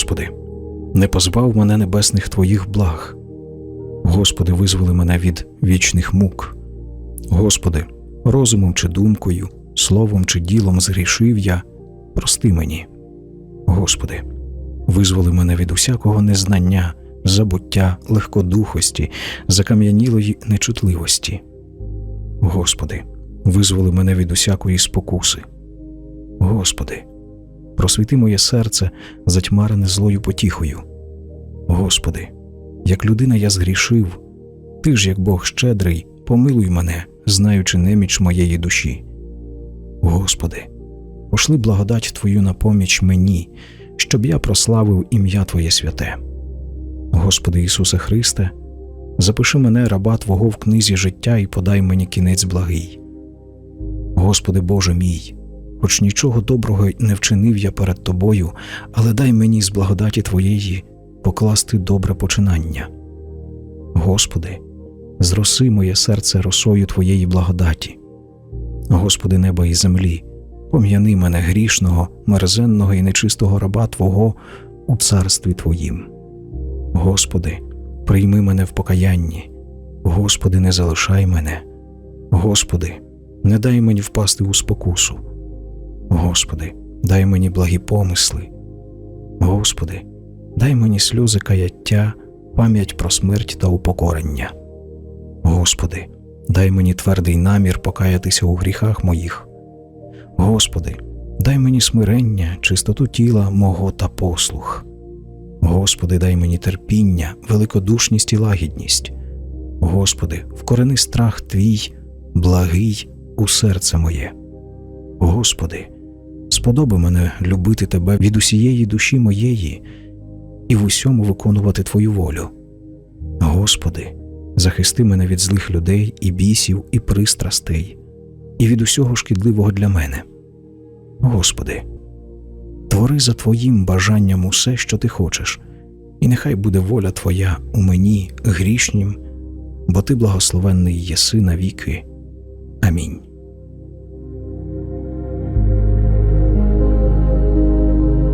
Господи, не позбав мене небесних Твоїх благ. Господи, визволи мене від вічних мук. Господи, розумом чи думкою, словом чи ділом згрішив я, прости мені. Господи, визволи мене від усякого незнання, забуття, легкодухості, закам'янілої нечутливості. Господи, визволи мене від усякої спокуси. Господи, просвіти моє серце, затьмарене злою потіхою. Господи, як людина я згрішив, Ти ж, як Бог щедрий, помилуй мене, знаючи неміч моєї душі. Господи, пошли благодать Твою на поміч мені, щоб я прославив ім'я Твоє святе. Господи Ісусе Христе, запиши мене, раба Твого в книзі життя і подай мені кінець благий. Господи Боже мій, хоч нічого доброго не вчинив я перед Тобою, але дай мені з благодаті Твоєї покласти добре починання. Господи, зроси моє серце росою Твоєї благодаті. Господи неба і землі, пом'яни мене грішного, мерзенного і нечистого раба Твого у царстві Твоїм. Господи, прийми мене в покаянні, Господи, не залишай мене, Господи, не дай мені впасти у спокусу. Господи, дай мені благі помисли. Господи, дай мені сльози каяття, пам'ять про смерть та упокорення. Господи, дай мені твердий намір покаятися у гріхах моїх. Господи, дай мені смирення, чистоту тіла мого та послух. Господи, дай мені терпіння, великодушність і лагідність. Господи, вкорени страх Твій, благий у серце моє. Господи, сподоби мене любити Тебе від усієї душі моєї і в усьому виконувати Твою волю. Господи, захисти мене від злих людей і бісів, і пристрастей, і від усього шкідливого для мене. Господи, твори за Твоїм бажанням усе, що Ти хочеш, і нехай буде воля Твоя у мені грішнім, бо Ти благословенний єси навіки. Амінь.